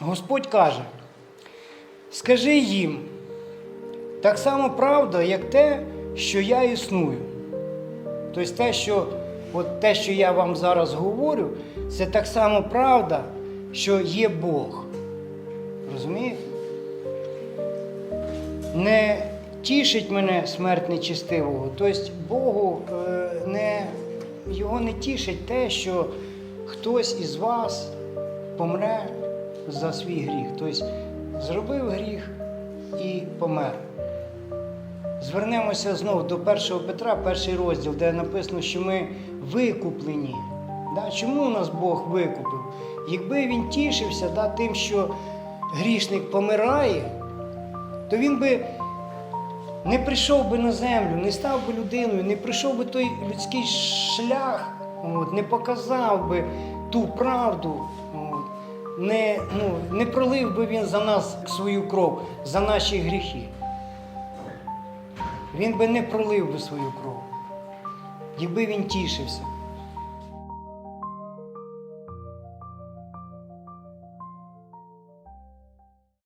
Господь каже: скажи їм, так само правда, як те, що я існую. Тобто те, що, от те, що я вам зараз говорю, це так само правда, що є Бог. Розумієте? Не тішить мене смерть нечистивого. Тобто Богу е, не, його не тішить те, що хтось із вас помре за свій гріх. Тобто зробив гріх і помер. Звернемося знову до 1 Петра, перший розділ, де написано, що ми викуплені. Да? Чому нас Бог викупив? Якби він тішився да, тим, що грішник помирає, то він би не прийшов би на землю, не став би людиною, не прийшов би той людський шлях, от, не показав би ту правду, не, ну, не пролив би він за нас свою кров, за наші гріхи. Він би не пролив би свою кров, якби він тішився.